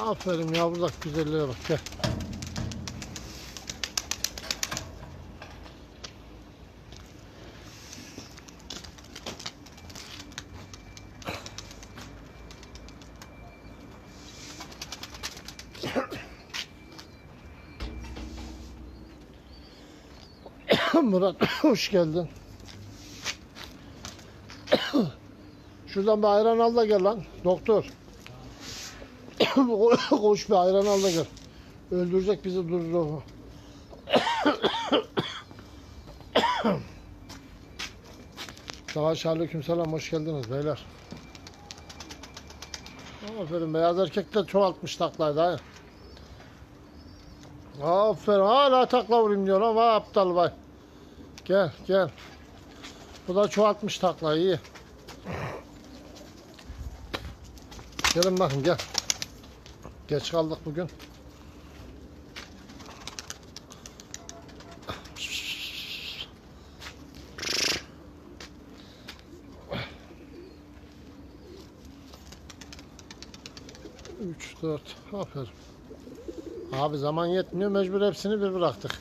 Aferin yavrular güzelliğe bak gel. Murat hoş geldin. Şuradan bir ayran al da gel lan doktor. Koş bir ayran al da gel. Öldürecek bizi durur o. Savaş aleyküm selam hoş geldiniz beyler. Aferin beyaz erkekler çoğaltmış taklayı dayı. Aferin hala takla vurayım diyor lan vay aptal vay. Gel gel. Bu da çoğaltmış taklayı iyi. Gelin bakın gel. Geç kaldık bugün. Üç, dört. Aferin. Abi zaman yetmiyor. Mecbur hepsini bir bıraktık.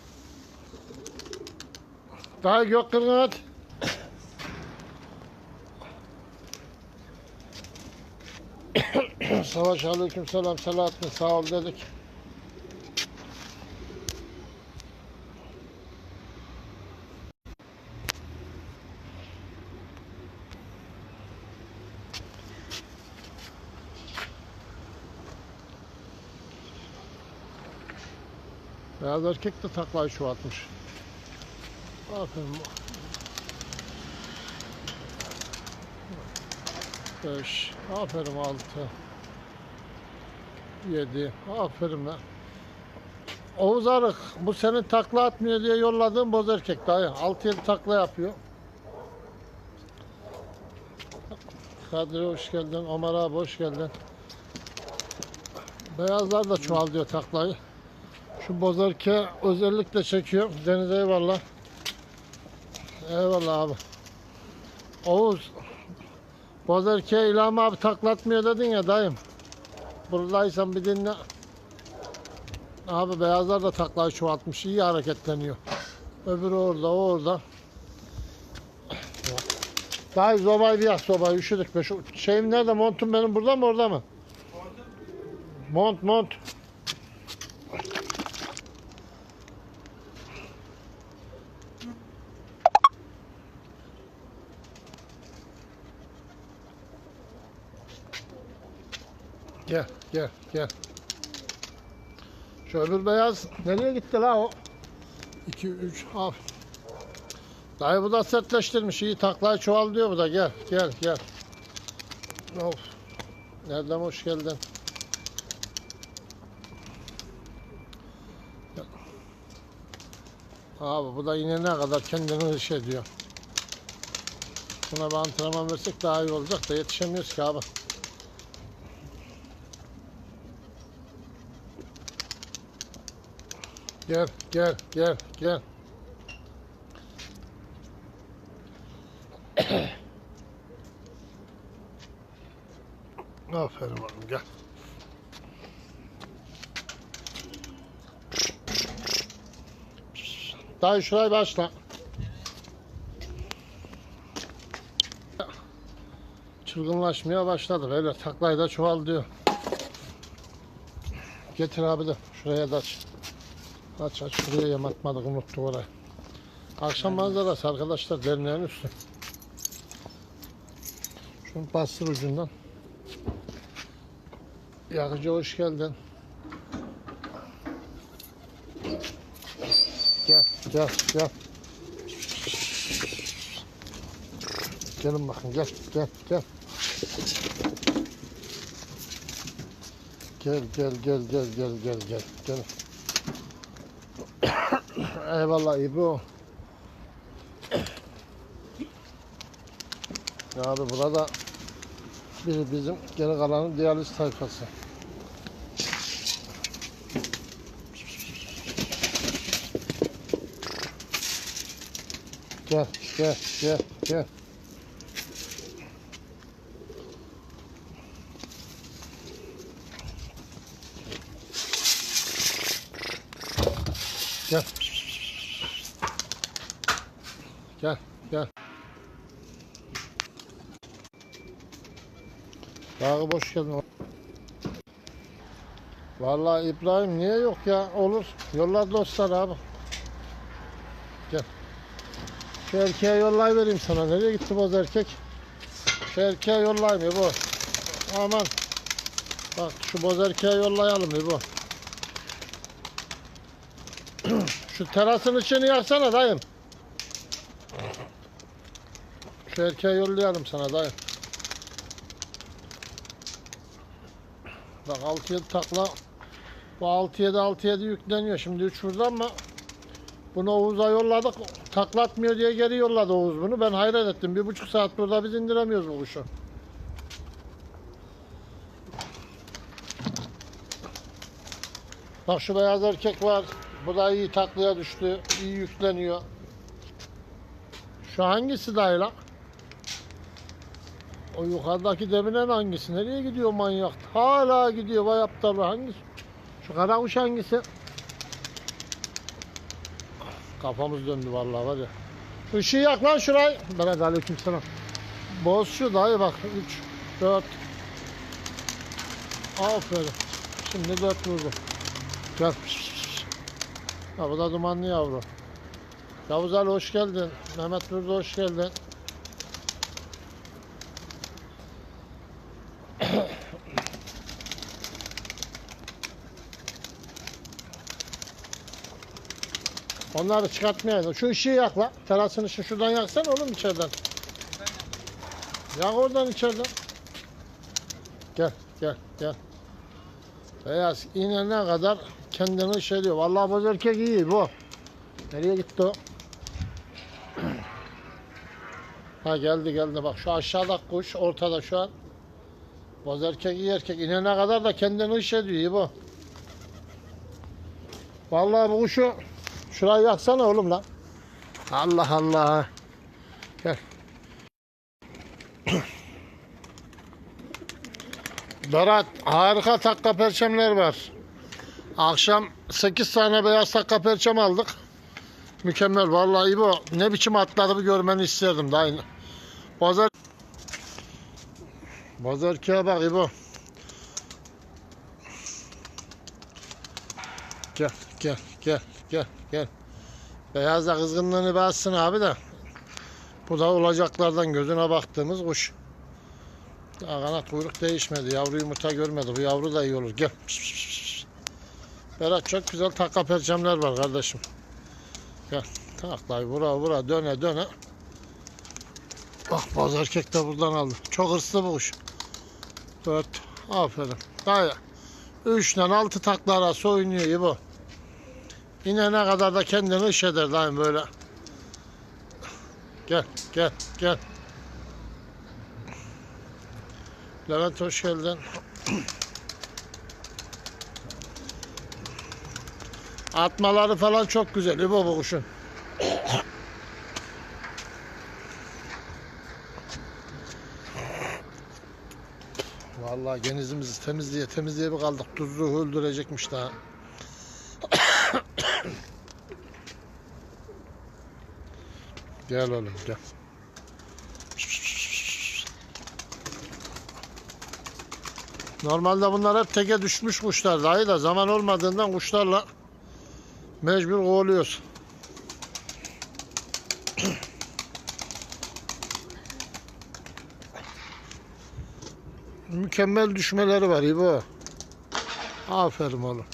Daha gök kırın hadi. Savaş aleyküm selam Selahattin sağ ol dedik. Beyaz erkek de taklayı çoğaltmış. Aferin. Beş. Aferin altı. Yedi. Aferin lan. Oğuz Arık bu senin takla atmıyor diye yolladığın boz erkek dayı. 6-7 takla yapıyor. Kadir hoş geldin. Ömer abi hoş geldin. Beyazlar da çoğalıyor taklayı. Şu boz erkeği özellikle çekiyor. Deniz eyvallah. Eyvallah abi. Oğuz boz erkeği İlham abi taklatmıyor dedin ya dayım. Buradaysan bir dinle. Abi beyazlar da taklayı çoğaltmış. iyi hareketleniyor. Öbürü orada, o orada. Dayı zobayı bir yak zobayı. Üşüdük be. Şu şeyim nerede? Montum benim burada mı orada mı? Mont mont. Gel gel gel. Şu öbür beyaz nereye gitti la o? 2 3 al. Dayı bu da sertleştirmiş. iyi taklayı çoğal diyor bu da. Gel gel gel. Of. Nereden hoş geldin? Gel. Abi bu da yine ne kadar kendini hış ediyor. Buna bir antrenman versek daha iyi olacak da yetişemiyoruz ki abi. Gel, gel, gel, gel. Aferin oğlum gel. Dayı şurayı başla. Çılgınlaşmaya başladı. Böyle taklayı da çoğalıyor. Getir abi de şuraya da aç. Aç aç şuraya yem atmadık unuttuk orayı. Akşam manzarası arkadaşlar derneğin üstü. Şunu bastır ucundan. Yakıcı hoş geldin. Gel gel gel. Gelin bakın gel gel gel. Gel gel gel gel gel gel gel gel. Eyvallah İbo. Ya abi burada biri bizim geri kalanın diyaliz tayfası. Gel gel gel gel. Gel. Dağı boş geldin. Vallahi İbrahim niye yok ya? Olur. Yollar dostlar abi. Gel. Şu erkeğe yollayıvereyim sana. Nereye gitti boz erkek? Şu erkeğe yollayayım bu. Aman. Bak şu boz erkeğe yollayalım bu. Şu terasın içini yaksana dayım. Şu erkeğe yollayalım sana dayım. Bak 6-7 takla. Bu 6-7 6-7 yükleniyor. Şimdi 3 burada ama bunu Oğuz'a yolladık. Taklatmıyor diye geri yolladı Oğuz bunu. Ben hayret ettim. Bir buçuk saat burada biz indiremiyoruz bu kuşu. Bak şu beyaz erkek var. Bu da iyi taklaya düştü. iyi yükleniyor. Şu hangisi dayı lan? O yukarıdaki deminen hangisi? Nereye gidiyor manyak? Hala gidiyor vay aptal hangisi? Şu kara kuş hangisi? Kafamız döndü vallahi var ya. Işığı yak lan şurayı. Berat aleyküm selam. Boz şu dayı bak. 3, 4. Aferin. Şimdi 4 vurdu. Gel. Ha bu da dumanlı yavru. Yavuz Ali hoş geldin. Mehmet Durdu hoş geldin. Onları çıkartmayalım. Şu ışığı yak la. Terasın ışığı şuradan yaksana oğlum içeriden. Yak oradan içeriden. Gel, gel, gel. Beyaz inene kadar kendini şey diyor. Vallahi bu erkek iyi bu. Nereye gitti o? Ha geldi geldi bak şu aşağıda kuş ortada şu an. Boz erkek iyi erkek inene kadar da kendini iş ediyor iyi bu. Vallahi bu kuşu şurayı yaksana oğlum lan. Allah Allah. Gel. Berat harika takka perçemler var. Akşam 8 tane beyaz takka perçem aldık. Mükemmel vallahi İbo ne biçim atladı bir görmeni isterdim daha yine. Pazar Pazar kiye bak İbo. Gel gel gel gel gel. Beyaz da kızgınlığını bassın abi de. Bu da olacaklardan gözüne baktığımız kuş. Daha kanat kuyruk değişmedi. Yavru yumurta görmedi. Bu yavru da iyi olur. Gel. Berat çok güzel takla perçemler var kardeşim. Gel. Taklayı vura vura döne döne. Bak baz erkek de buradan aldı. Çok hırslı bu kuş. Dört. Aferin. Dayı. Üçten altı takla arası bu. İnene kadar da kendini iş eder dayım böyle. Gel gel gel. Levent hoş geldin. Atmaları falan çok güzel. İbo bu kuşun. Vallahi genizimizi temizliğe temizliğe bir kaldık. Tuzlu öldürecekmiş daha. Gel oğlum gel. Normalde bunlar hep teke düşmüş kuşlar dahi da zaman olmadığından kuşlarla mecbur kovalıyoruz. Mükemmel düşmeleri var İbo. Aferin oğlum.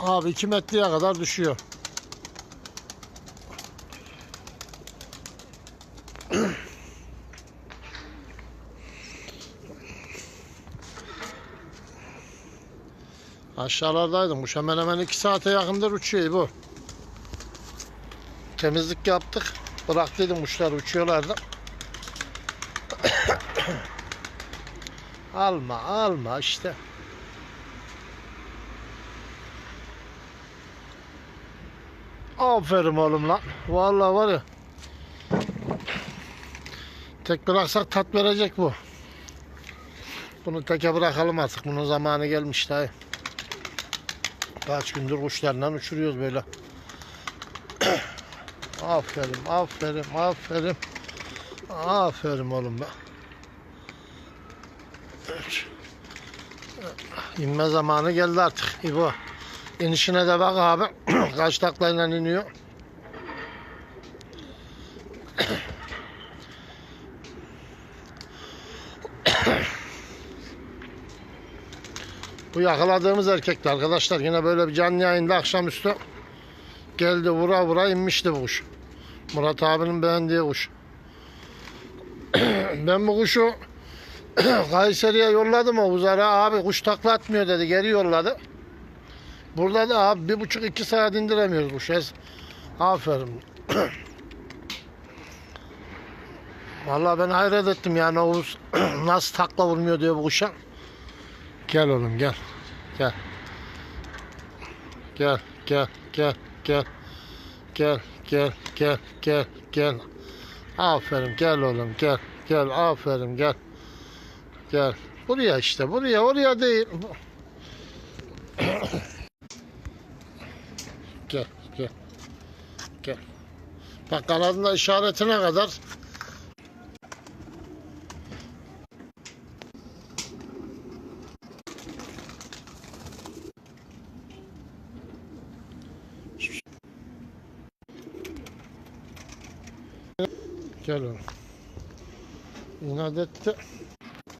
Abi 2 metreye kadar düşüyor. Aşağılardaydım. Kuş hemen hemen 2 saate yakındır uçuyor bu. Temizlik yaptık. Bıraktıydım kuşlar uçuyorlardı. alma alma işte. Aferin oğlum lan. Vallahi var ya. Tek bıraksak tat verecek bu. Bunu teke bırakalım artık. Bunun zamanı gelmiş dayı. Kaç gündür kuşlarla uçuruyoruz böyle. aferin, aferin, aferin. Aferin oğlum be. İnme zamanı geldi artık İbo. İnişine de bak abi. Kaç taklayla iniyor. Bu yakaladığımız erkekti arkadaşlar. Yine böyle bir canlı yayında akşamüstü geldi vura vura inmişti bu kuş. Murat abinin beğendiği kuş. ben bu kuşu Kayseri'ye yolladım o uzara abi kuş takla atmıyor dedi geri yolladı. Burada da abi bir buçuk iki saat indiremiyoruz kuşu. Es- Aferin. Vallahi ben hayret ettim yani Oğuz nasıl takla vurmuyor diyor bu kuşa. Gel oğlum gel. Gel. Gel gel gel gel. Gel gel gel gel gel. Aferin gel oğlum gel. Gel aferin gel. Gel. Buraya işte buraya oraya değil. gel gel. Gel. Bak kanadında işaretine kadar Gel oğlum. İnat etti.